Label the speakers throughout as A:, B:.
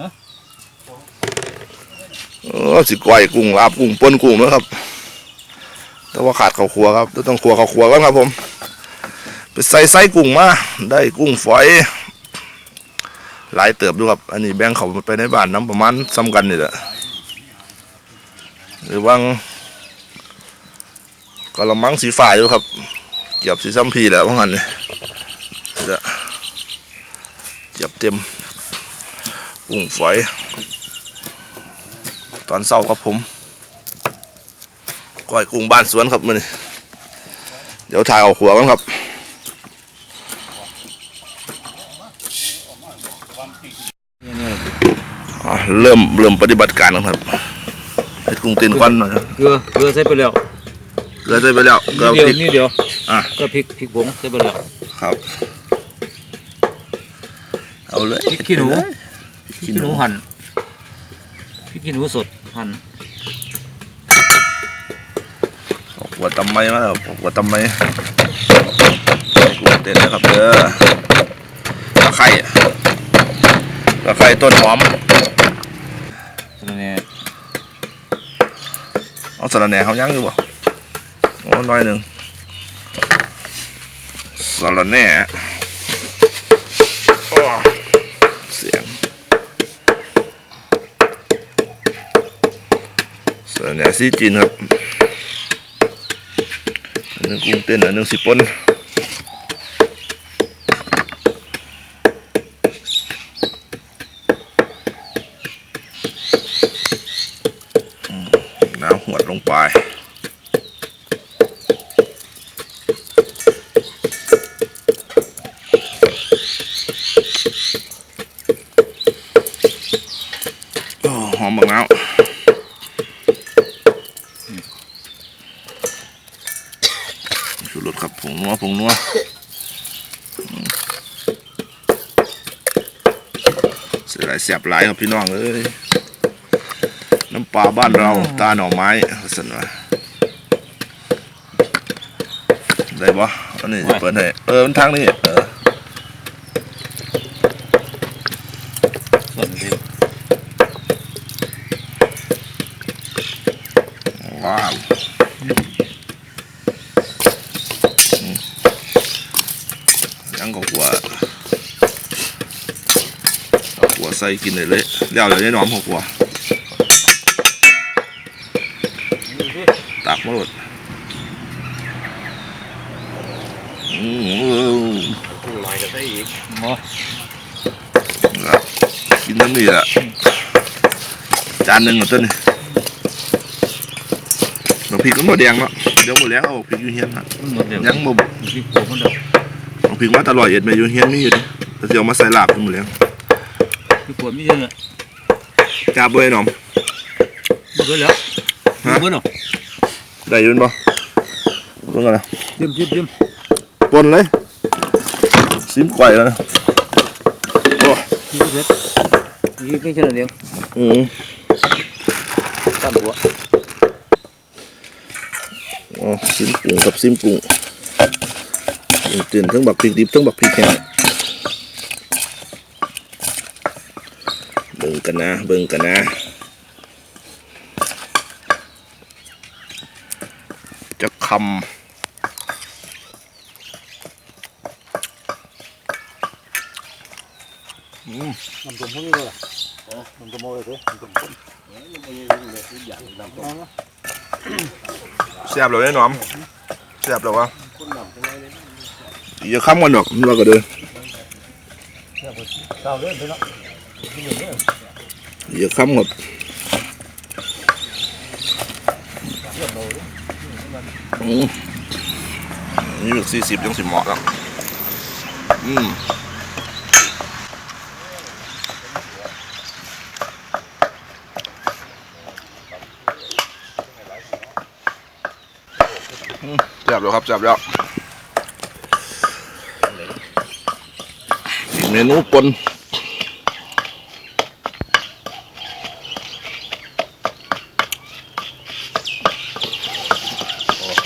A: ออสิก้อยกุ้งลาบกุ้งปนกุ้งนะครับ แต่ว่าขาดข้าวครัวครับต้องครัวข้าวครัวก่อนครับผม ไปใส่ไส้กุ้งมา ได้กุ้งฝอย หลายเติบดูครับ อันนี้แบ่งเขาไปในบ้านน้ำประมาณซ้ำกันนี่แหละหรือว่างกระมังสีฟ้าอยู่ครับ เกียบสีซ้ำพีแหละว่างั้นเลยนี่แหละเกียบเต็ม กุ้งฝอย ตอนเศร้าครับผมก้อยกุ้งบ้านสวนครับมือนี้เดี๋ยวถ่ายเอาหัวกันครับอ่าเริ่มเริ่มปฏิบัติการแล้วครับเฮ็ดกุ้งตีนควันหน่อยครับ
B: เกลือเกลือใส่ไปแล้ว
A: เกลือใส่ไปแล้วเกลื
B: นิ
A: อ
B: ดเดียว
A: พริก
B: นิดเดียว
A: อะ
B: ก็พริกพริกผงใส่ไปแล้ว
A: ครับ เอาเลย
B: พริกขี้หนู
A: พริก
B: พริก
A: ขี้
B: ขี้
A: ห
B: ห
A: นู
B: นูหั่นพริกขี้หนูสดหั่น
A: หัวตำไม้มาแล้วหัวตำไม้กุ้งเต้นนะครับเด้อตะไคร้ตะไคร้ต้นหอม
B: ตัวนี้
A: เอาสะระแหน่เขายังอยู่บ่โอ้น้อยหนึ่งสะระแหน่โอ้เสียงสะระแหน่ซีจีนครับอันนึงกุ้งเต้นอันนึงสิปนน้ำหวดลงไปหอมบักน้าวชูรสครับผงนั วผงนัวอืมเสียหลายเสียบหลายครับพี่น้องเอ้ยน้ำปลาบ้านเราตาหน่อไม้สันวะได้ปะอันนี้จะเปิดให้เออมันทางนี้เออ
B: ส่วนนี้
A: ว้าวอืม ยังก็กลัวเอากลัวใส่กินเลยเลยเดี๋ยวเดี๋ยวนี้น้อมเขากลัวตักมาหมดอืม
B: ลอยกันได้อีกโอ้
A: นะกินน้ำนี่แหละจานหนึ่งเหรอต้นนี่เราพริกก็หมดแดงแล้วเดี๋ยวหมดแล้วเอาพริกอยู่เฮียนนะ
B: หมดเดี๋ยว
A: ยังบ่
B: พริกผงมันเดี๋ยว
A: เอาพริกมาตลอดเอ็ดมาอยู่เฮียนมีอยู่ดิแต่เดี๋ยวมาใส่ลาบกันหมดแล้ว
B: พริกผงไม่เนี่ย
A: จ้าบ่ไอ้หนอม
B: หมดแล้ว
A: ฮะ
B: หมดแล้ว
A: ได้ยืนบ่เบิ่งกันนะ
B: จิ้มจิ้มจิ้ม
A: ปนเลยซิมไก่แล้วนะโอ้
B: พริกเสร็จพริกไม่ใช่เดียว
A: อืม
B: ตั้มหัว
A: อ๋อซิมกุ้งกับซิมกุ้ง ตื่นทั้งบักพริกดิบทั้งบักพริกแห้งเบิ่งกันนะ เบิ่งกันนะจะคำ
B: น้ำต้มพวกนี้ก็ล่ะน้ำต้มอะไรตัวน้ำต้มข้น
A: แซ่บเลยไอ้หนอมแซ่บแล้ววะ อย่าค้ำกันดอกมันว่าก็เด้อ
B: เก้าเล่นไปแล้ว
A: อย่าค้ำหมดอืมนี่อยู่สี่สิบยังสิเหมาะแล้วอืมอืมแซ่บแล้วครับแซ่บแล้วอีก เมนูปน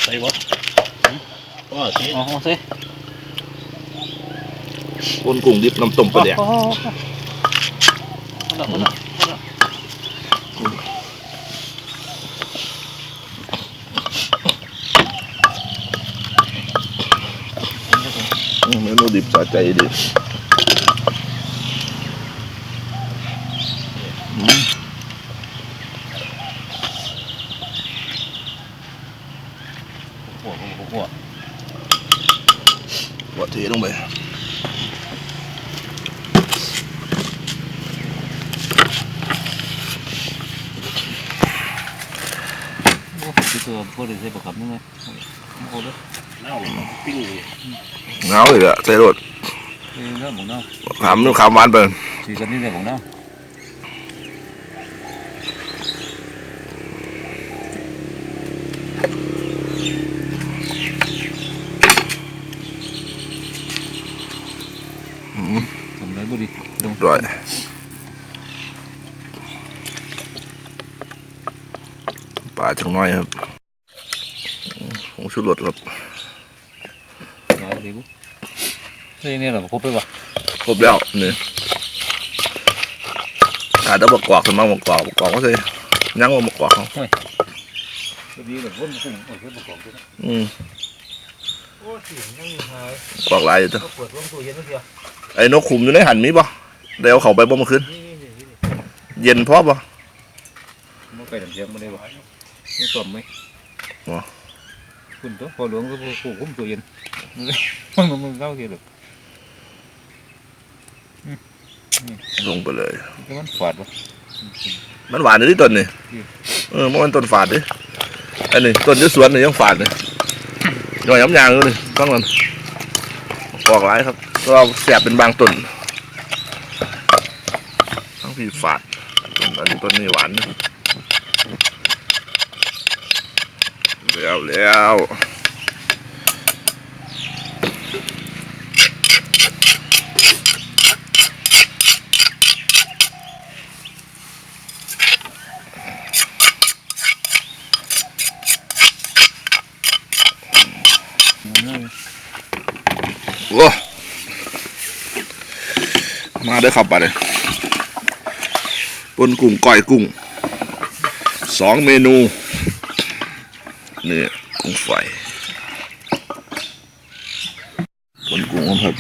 B: ใส่บ่อ๋อสิอ๋อสิ
A: ปนกุ้งดิบน้ำต้มปลาแดก
B: อ๋อคนละคนละคนละ
A: อืมเมนูดิบสะใจดีอืม
B: หัวหัวหัว
A: หัวเทลงไป
B: คือตัวพวกเด็กใส่ประกับนี่ไงโอ้โหเน่าปิ้งเลย
A: เงาเลยอะใส่รถ
B: เออเน่าของเน่า
A: ขามนู่นขามหวานไป
B: สีกันนี่เลยของเน่า ทำไรบุรีลง
A: ร่อยปลาจังน้อยครับผงชูรสครับ
B: น้อยดีบุเฮ้ยนี่เหรอครบไปวะ
A: ครบแล้วนี่อาจจะบกกวากสมองบกกวากบกกวากก็ใช่ยังว่าบกกวากเขา
B: ดีเลยวนกุ้งโอ้ยประกอบด้วย
A: อืม
B: โอ้เสียงยังหาย
A: กวากหลายอยู่จ้ะ
B: ก็เปิดร่มตัวเย็นนิดเดียว
A: ไอ้นกขุมอยู่ในหันมีป่ะเดี๋ยวเขาไปบ่เมื่อคืน
B: นี่นี่นี่
A: เย็นพอป่ะ
B: มันไปน้ำเทียมมาได้บ่ไม่กลมไหม
A: บ่
B: คุณตัวพอหลวงก็ผู้คุ้มตัวเย็นมันมันเข้าเกี่ยวหรอ
A: ลงไปเลย
B: มันฝาดวะ
A: มันหวานอยู่ที่ต้นนี่
B: อืม
A: เออมันต้นฝาดดิอันนี้ต้นที่สวนนี่ยังฝาดเลยหน่อยย้ำยางเลยต้องมันกวากหลายครับ เราแสบเป็นบางต้นทั้งพี่ฝาดต้นอันนี้ต้นนี้หวานแล้วแล้วโอ้ มาได้อครับไปเลยปนกุ้งก้อยกุ้งสองเมนูนี่กุ้งไฟปนกุ้งครับ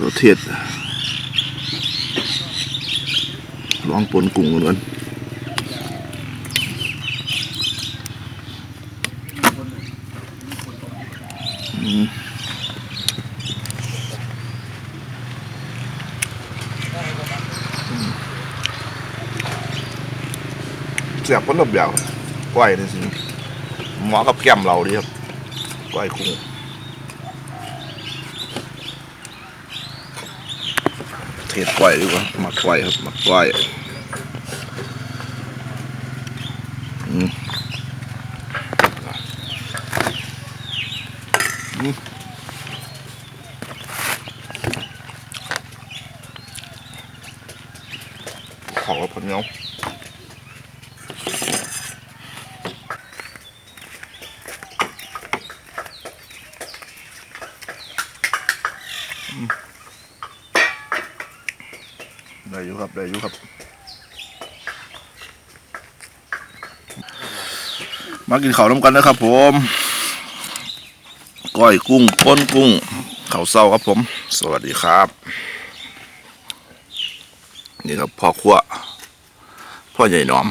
A: รสเทศลองปนกุ้งกันก่อนอืมเสียบคนละแบบก้อยนี่สิเหมาะกับแก้มเราดีครับก้อยกุ้งเทศก้อยดีกว่าหมักก้อยครับหมักก้อยอืมอืมของกับผัดเงาได้อยู่ ครับได้อยู่ครับ มากินข้าวน้ำกันนะครับ ผมก้อยกุ้งป้นกุ้งข้าวเศร้าครับผม สวัสดีครับ นี่ครับพ่อขัวพ่อใหญ่หนอม